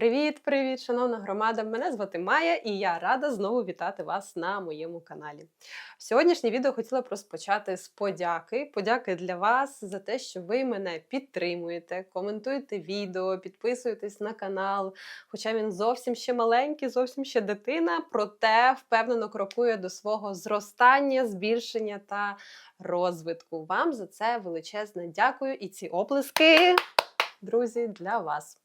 Привіт-привіт, шановна громада! Мене звати Майя, і я рада знову вітати вас на моєму каналі. Сьогоднішнє відео хотіла б розпочати з подяки. Подяки для вас за те, що ви мене підтримуєте, коментуєте відео, підписуєтесь на канал. Хоча він зовсім ще маленький, зовсім ще дитина, проте впевнено крокує до свого зростання, збільшення та розвитку. Вам за це величезне дякую і ці оплески, друзі, для вас.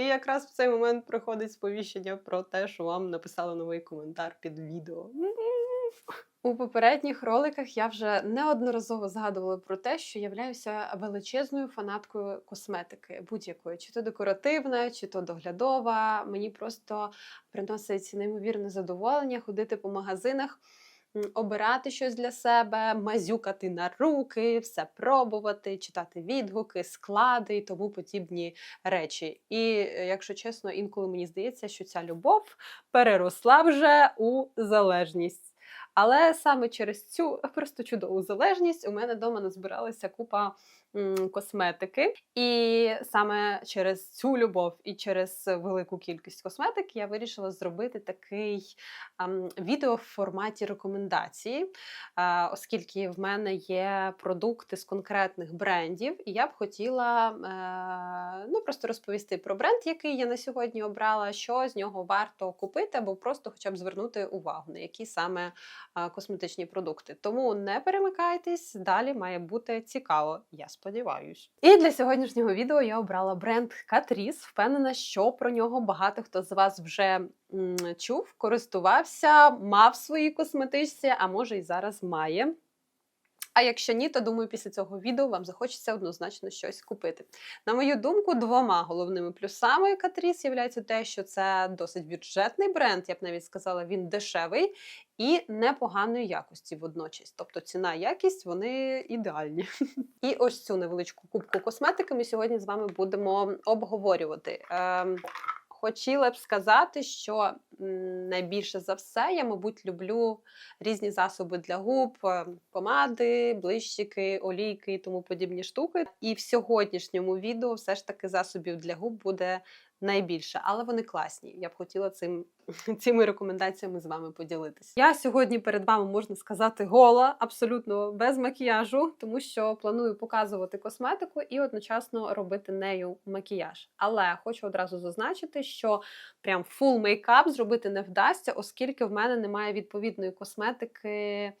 І якраз в цей момент приходить сповіщення про те, що вам написали новий коментар під відео. У попередніх роликах я вже неодноразово згадувала про те, що являюся величезною фанаткою косметики, будь-якої, чи то декоративна, чи то доглядова. Мені просто приносить неймовірне задоволення ходити по магазинах. Обирати щось для себе, мазюкати на руки, все пробувати, читати відгуки, склади і тому подібні речі. І, е, якщо чесно, інколи мені здається, що ця любов переросла вже у залежність. Але саме через цю просто чудову залежність у мене вдома назбиралася купа косметики. І саме через цю любов і через велику кількість косметики я вирішила зробити такий відео в форматі рекомендації, оскільки в мене є продукти з конкретних брендів, і я б хотіла е, ну, просто розповісти про бренд, який я на сьогодні обрала, що з нього варто купити, або просто хоча б звернути увагу на які саме косметичні продукти. Тому не перемикайтесь, далі має бути цікаво, я сподіваюсь. І для сьогоднішнього відео я обрала бренд Catrice. Впевнена, що про нього багато хто з вас вже м, чув, користувався, мав свої косметичці, а може і зараз має. А якщо ні, то думаю, після цього відео вам захочеться однозначно щось купити. На мою думку, двома головними плюсами Catrice є те, що це досить бюджетний бренд, я б навіть сказала, він дешевий і непоганої якості водночас. Тобто ціна якість вони ідеальні. І ось цю невеличку кубку косметики ми сьогодні з вами будемо обговорювати. Хотіла б сказати, що найбільше за все я, мабуть, люблю різні засоби для губ, е, помади, блищики, олійки і тому подібні штуки. І в сьогоднішньому відео все ж таки засобів для губ буде найбільше, але вони класні. Я б хотіла цим, цими рекомендаціями з вами поділитися. Я сьогодні перед вами можна сказати гола, абсолютно без макіяжу, тому що планую показувати косметику і одночасно робити нею макіяж. Але хочу одразу зазначити, що прям фул мейкап зробити не вдасться, оскільки в мене немає відповідної косметики.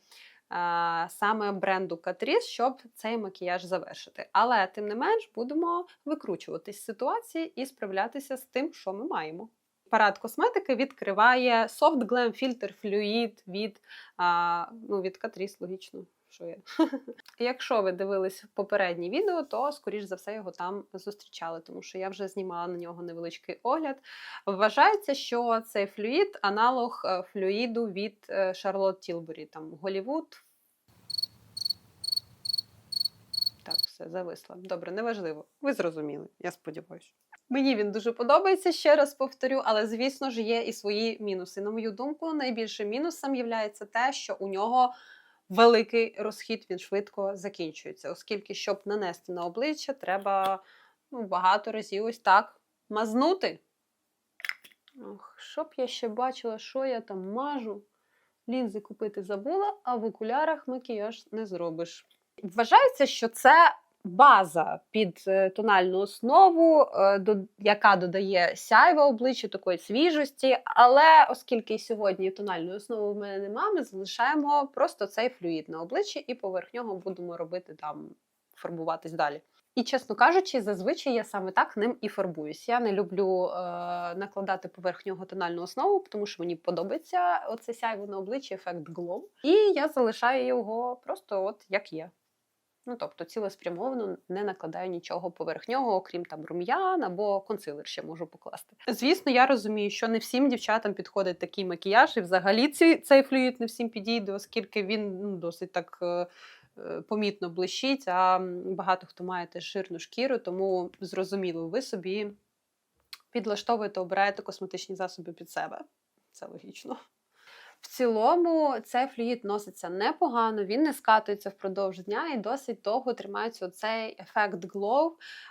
Саме бренду Catrice, щоб цей макіяж завершити. Але тим не менш будемо викручуватись з ситуації і справлятися з тим, що ми маємо. Парад косметики відкриває Soft Glam Filter Fluid від, а, ну, від Catrice, логічно. Що є. Якщо ви дивились попереднє відео, то скоріш за все його там зустрічали, тому що я вже знімала на нього невеличкий огляд. Вважається, що цей флюїд аналог е, флюїду від е, Charlotte Tilbury, там Голівуд. Так, все, зависла. Добре, неважливо. Ви зрозуміли, я сподіваюся. Мені він дуже подобається, ще раз повторю, але звісно ж є і свої мінуси. На мою думку, найбільшим мінусом є те, що у нього великий розхід, він швидко закінчується, оскільки, щоб нанести на обличчя, треба ну, багато разів ось так мазнути. Ох, щоб я ще бачила, що я там мажу. Лінзи купити забула, а в окулярах макіяж не зробиш. Вважається, що це база під е, тональну основу, е, яка додає сяйва обличчя, такої свіжості. Але оскільки сьогодні тональної основи в мене немає, ми залишаємо просто цей флюїд на обличчі і поверх нього будемо робити там, фарбуватись далі. І, чесно кажучи, зазвичай я саме так ним і фарбуюсь. Я не люблю е, накладати поверх нього тональну основу, тому що мені подобається оце сяйво на обличчі, ефект glow. І я залишаю його просто от як є. Ну, тобто цілеспрямовано не накладаю нічого поверх нього, окрім там рум'ян або консилер ще можу покласти. Звісно, я розумію, що не всім дівчатам підходить такий макіяж, і взагалі цей, цей флюїд не всім підійде, оскільки він ну, досить так. е, е, Помітно блищить, а багато хто має теж жирну шкіру, тому зрозуміло, ви собі підлаштовуєте, обираєте косметичні засоби під себе. Це логічно. В цілому цей флюїд носиться непогано, він не скатується впродовж дня і досить довго тримається оцей ефект glow,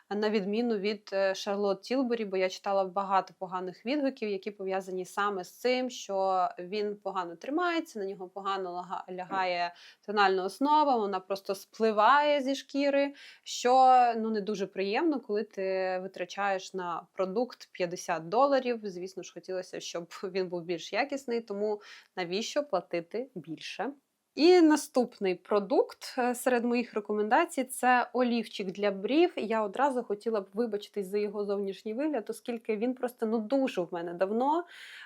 на відміну від е, Charlotte бо я читала багато поганих відгуків, які пов'язані саме з цим, що він погано тримається, на нього погано лягає тональна основа, вона просто спливає зі шкіри, що ну не дуже приємно, коли ти витрачаєш на продукт 50 доларів. Звісно ж, хотілося, щоб він був більш якісний, тому навіщо платити більше? І наступний продукт е, серед моїх рекомендацій це олівчик для брів. Я одразу хотіла б вибачитись за його зовнішній вигляд, оскільки він просто ну дуже в мене давно.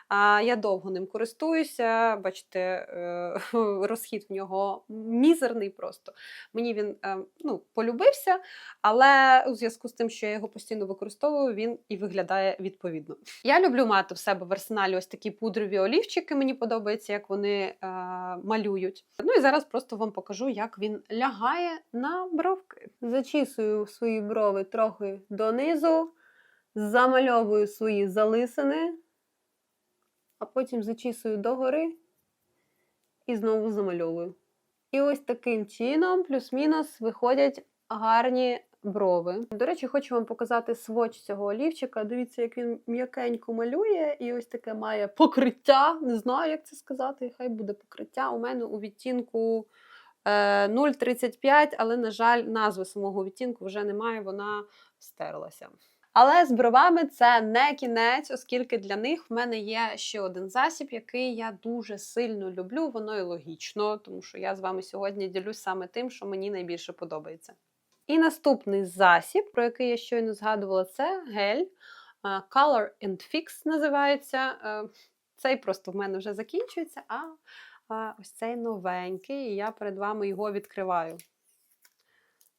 А я довго ним користуюся. Бачите, е, розхід в нього мізерний просто. Мені він е, ну, полюбився, але у зв'язку з тим, що я його постійно використовую, він і виглядає відповідно. Я люблю мати в себе в арсеналі ось такі пудрові олівчики. Мені подобається, як вони е, Ну і зараз просто вам покажу, як він лягає на бровки. Зачісую свої брови трохи донизу, замальовую свої залисини, а потім зачісую догори і знову замальовую. І ось таким чином, плюс-мінус, виходять гарні брови. До речі, хочу вам показати своч цього олівчика. Дивіться, як він м'якенько малює, і ось таке має покриття. Не знаю, як це сказати. Хай буде покриття. У мене у відтінку е, 0,35, але, на жаль, назви самого відтінку вже немає, вона стерлася. Але з бровами це не кінець, оскільки для них в мене є ще один засіб, який я дуже сильно люблю. Воно і логічно, тому що я з вами сьогодні ділюсь саме тим, що мені найбільше подобається. І наступний засіб, про який я щойно згадувала, це гель Color and Fix називається. Е, Цей просто в мене вже закінчується, а, ось цей новенький, і я перед вами його відкриваю.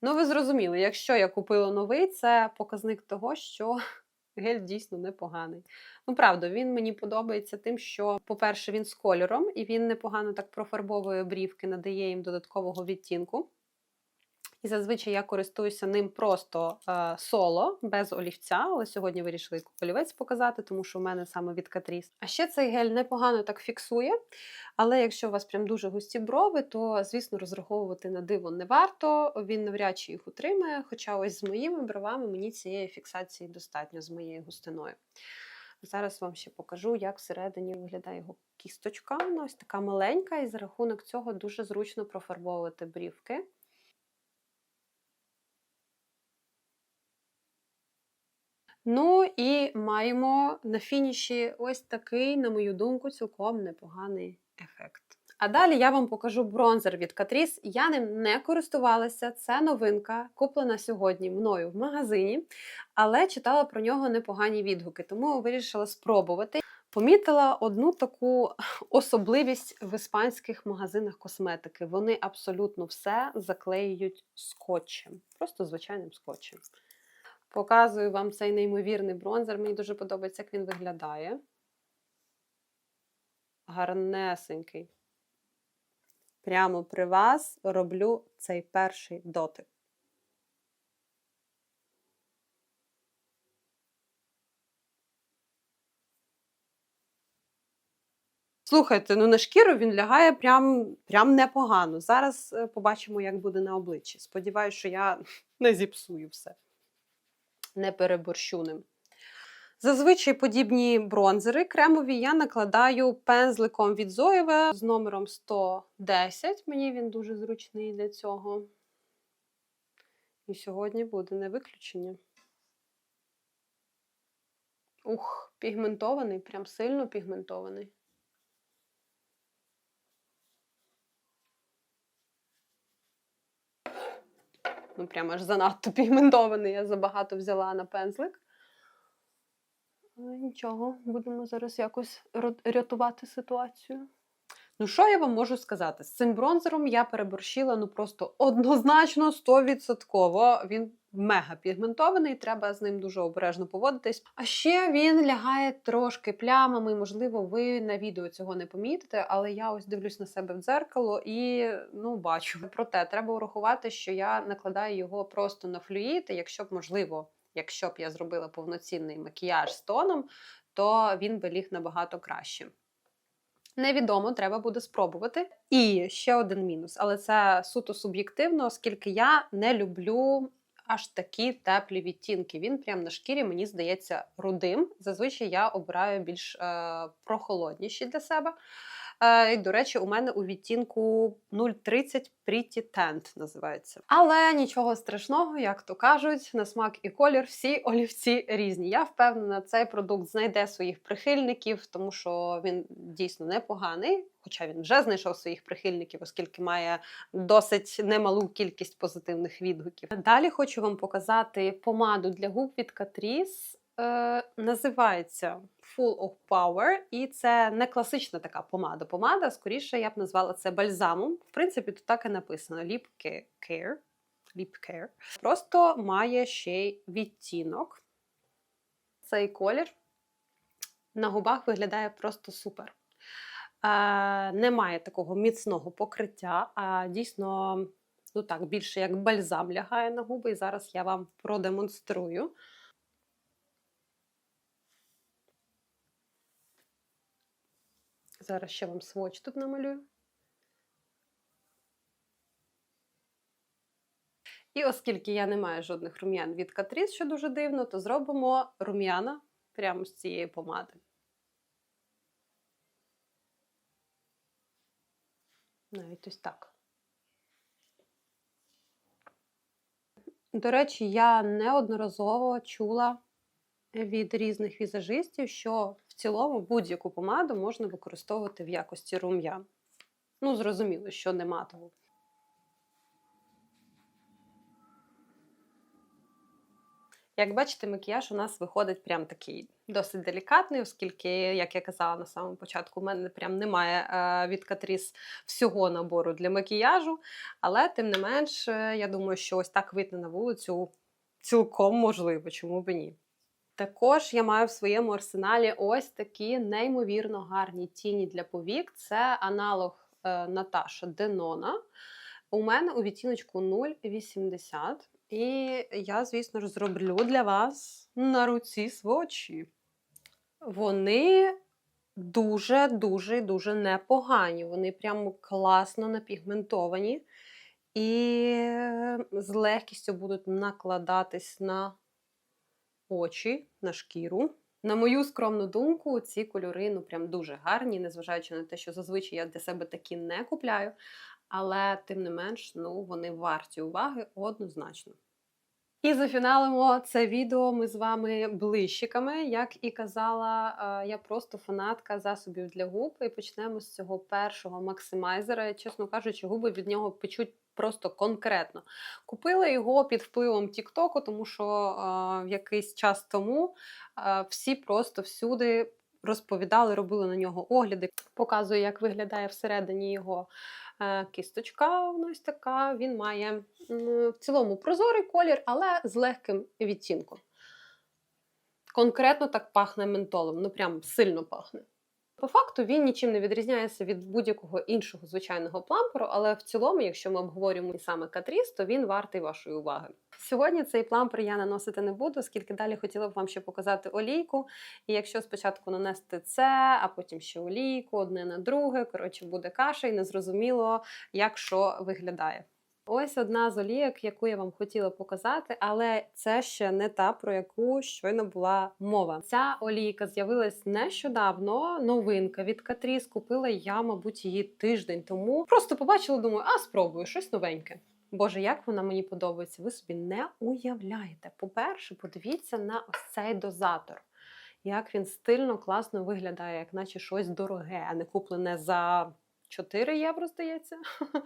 Ну, ви зрозуміли, якщо я купила новий, це показник того, що гель дійсно непоганий. Ну, правда, він мені подобається тим, що, по-перше, він з кольором, і він непогано так профарбовує брівки, надає їм додаткового відтінку. І зазвичай я користуюся ним просто е, соло, без олівця, але сьогодні вирішила як олівець показати, тому що в мене саме від Catrice. А ще цей гель непогано так фіксує. Але якщо у вас прям дуже густі брови, то, звісно, розраховувати на диво не варто. Він навряд чи їх утримає. Хоча ось з моїми бровами мені цієї фіксації достатньо з моєю густиною. Зараз вам ще покажу, як всередині виглядає його кісточка. Вона ось така маленька, і за рахунок цього дуже зручно профарбовувати брівки. Ну і маємо на фініші ось такий, на мою думку, цілком непоганий ефект. А далі я вам покажу бронзер від Catrice. Я ним не користувалася, це новинка, куплена сьогодні мною в магазині, але читала про нього непогані відгуки, тому вирішила спробувати. Помітила одну таку особливість в іспанських магазинах косметики. Вони абсолютно все заклеюють скотчем, просто звичайним скотчем. Показую вам цей неймовірний бронзер. Мені дуже подобається, як він виглядає. Гарнесенький. Прямо при вас роблю цей перший дотик. Слухайте, ну на шкіру він лягає прям, прям непогано. Зараз е, побачимо, як буде на обличчі. Сподіваюсь, що я не зіпсую все не переборщу ним. Зазвичай подібні бронзери кремові я накладаю пензликом від Zoeva з номером 110. Мені він дуже зручний для цього. І сьогодні буде не виключення. Ух, пігментований, прям сильно пігментований. Ну прямо аж занадто пігментований, я забагато взяла на пензлик. Але нічого, будемо зараз якось рятувати ситуацію. Ну, що я вам можу сказати? З цим бронзером я переборщила ну просто однозначно 100%. Він мега пігментований, треба з ним дуже обережно поводитись. А ще він лягає трошки плямами, можливо, ви на відео цього не помітите, але я ось дивлюсь на себе в дзеркало і ну бачу. Проте треба урахувати, що я накладаю його просто на флюїд, якщо б можливо. Якщо б я зробила повноцінний макіяж з тоном, то він би ліг набагато краще. Невідомо, треба буде спробувати. І ще один мінус, але це суто суб'єктивно, оскільки я не люблю аж такі теплі відтінки. Він прям на шкірі, мені здається, рудим. Зазвичай я обираю більш е, прохолодніші для себе. І, до речі, у мене у відтінку 030 Pretty Tint називається. Але нічого страшного, як то кажуть, на смак і колір всі олівці різні. Я впевнена, цей продукт знайде своїх прихильників, тому що він дійсно непоганий. Хоча він вже знайшов своїх прихильників, оскільки має досить немалу кількість позитивних відгуків. Далі хочу вам показати помаду для губ від Catrice. Е, називається Full of Power, і це не класична така помада. Помада, скоріше, я б назвала це бальзамом. В принципі, тут так і написано: Lip Care. Lip Care. Просто має ще й відтінок. Цей колір на губах виглядає просто супер. Е, немає такого міцного покриття, а дійсно, ну так, більше як бальзам лягає на губи. І зараз я вам продемонструю. Зараз ще вам сводч тут намалюю. І оскільки я не маю жодних рум'ян від Catrice, що дуже дивно, то зробимо рум'яна прямо з цієї помади. Навіть ось так. До речі, я неодноразово чула від різних візажистів, що в цілому будь-яку помаду можна використовувати в якості рум'ян. Ну, зрозуміло, що не матову. Як бачите, макіяж у нас виходить прям такий досить делікатний, оскільки, як я казала на самому початку, у мене прям немає е, від Catrice всього набору для макіяжу. Але, тим не менш, е, я думаю, що ось так вийти на вулицю цілком можливо, чому б ні. Також я маю в своєму арсеналі ось такі неймовірно гарні тіні для повік. Це аналог е, Наташа Денона. У мене у відтіночку 0,80. І я, звісно ж, зроблю для вас на руці свочі. Вони дуже-дуже дуже непогані. Вони прямо класно напігментовані і з легкістю будуть накладатись на очі, на шкіру. На мою скромну думку, ці кольори ну прям дуже гарні, незважаючи на те, що зазвичай я для себе такі не купляю. Але, тим не менш, ну, вони варті уваги однозначно. І зафіналимо це відео ми з вами блищиками. Як і казала, е, я просто фанатка засобів для губ. І почнемо з цього першого максимайзера. Чесно кажучи, губи від нього печуть просто конкретно. Купила його під впливом Тіктоку, тому що е, якийсь час тому е, всі просто всюди розповідали, робили на нього огляди. Показую, як виглядає всередині його е, кісточка. Ось така. Він має м, в цілому прозорий колір, але з легким відтінком. Конкретно так пахне ментолом, ну прям сильно пахне. По факту він нічим не відрізняється від будь-якого іншого звичайного пламперу, але в цілому, якщо ми обговорюємо саме Катріс, то він вартий вашої уваги. Сьогодні цей плампер я наносити не буду, оскільки далі хотіла б вам ще показати олійку. І якщо спочатку нанести це, а потім ще олійку, одне на друге, коротше, буде каша, і незрозуміло, як що виглядає. Ось одна з олійок, яку я вам хотіла показати, але це ще не та, про яку щойно була мова. Ця олійка з'явилась нещодавно. Новинка від Catrice. Купила я, мабуть, її тиждень тому. Просто побачила, думаю, а спробую щось новеньке. Боже, як вона мені подобається, ви собі не уявляєте. По-перше, подивіться на ось цей дозатор. Як він стильно, класно виглядає, як наче щось дороге, а не куплене за 4 євро, здається.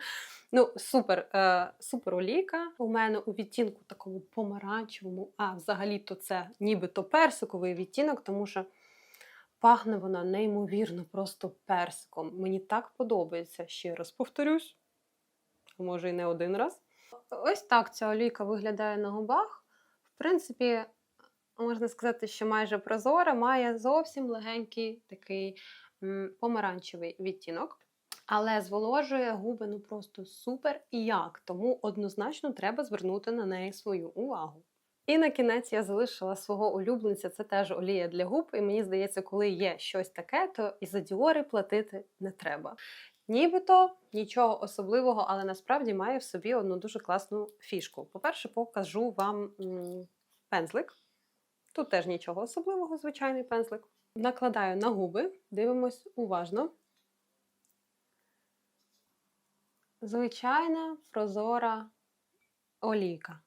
Ну, супер е, супер олійка. У мене у відтінку такому помаранчевому, а взагалі-то це нібито персиковий відтінок, тому що пахне вона неймовірно, просто персиком. Мені так подобається. Ще раз повторюсь, може і не один раз. Ось так ця олійка виглядає на губах. В принципі, можна сказати, що майже прозора, має зовсім легенький такий помаранчевий відтінок. Але зволожує губи ну просто супер і як. Тому однозначно треба звернути на неї свою увагу. І на кінець я залишила свого улюбленця. Це теж олія для губ. І мені здається, коли є щось таке, то і за діори платити не треба. Нібито нічого особливого, але насправді має в собі одну дуже класну фішку. По-перше, покажу вам пензлик. Тут теж нічого особливого, звичайний пензлик. Накладаю на губи, дивимось уважно. Звичайна прозора олійка.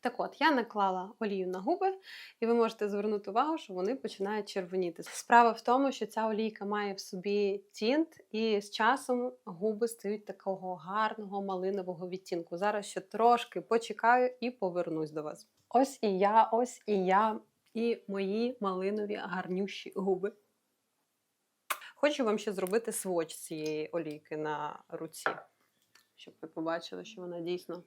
Так от, я наклала олію на губи, і ви можете звернути увагу, що вони починають червоніти. Справа в тому, що ця олійка має в собі тінт, і з часом губи стають такого гарного малинового відтінку. Зараз ще трошки почекаю і повернусь до вас. Ось і я, ось і я, і мої малинові гарнющі губи. Хочу вам ще зробити своч цієї олійки на руці, щоб ви побачили, що вона дійсно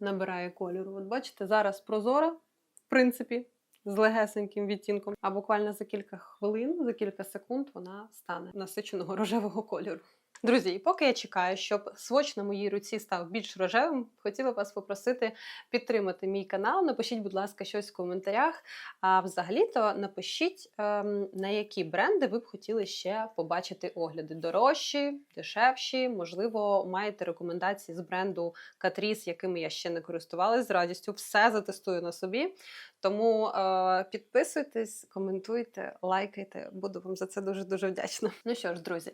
набирає кольору. От бачите, зараз прозора, в принципі, з легесеньким відтінком, а буквально за кілька хвилин, за кілька секунд вона стане насиченого рожевого кольору. Друзі, і поки я чекаю, щоб своч на моїй руці став більш рожевим, хотіла вас попросити підтримати мій канал. Напишіть, будь ласка, щось в коментарях. А взагалі-то напишіть, ем, на які бренди ви б хотіли ще побачити огляди. Дорожчі, дешевші, можливо, маєте рекомендації з бренду Catrice, якими я ще не користувалась з радістю. Все затестую на собі. Тому е, підписуйтесь, коментуйте, лайкайте. Буду вам за це дуже дуже вдячна. Ну що ж, друзі,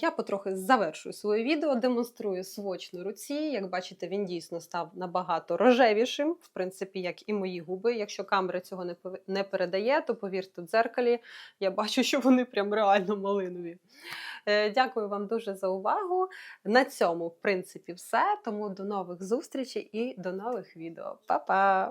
я потрохи завершую своє відео, демонструю своч на руці. Як бачите, він дійсно став набагато рожевішим, в принципі, як і мої губи. Якщо камера цього не передає, то повірте, в дзеркалі я бачу, що вони прям реально малинові. Е, Дякую вам дуже за увагу. На цьому, в принципі, все. Тому до нових зустрічей і до нових відео. Па-па!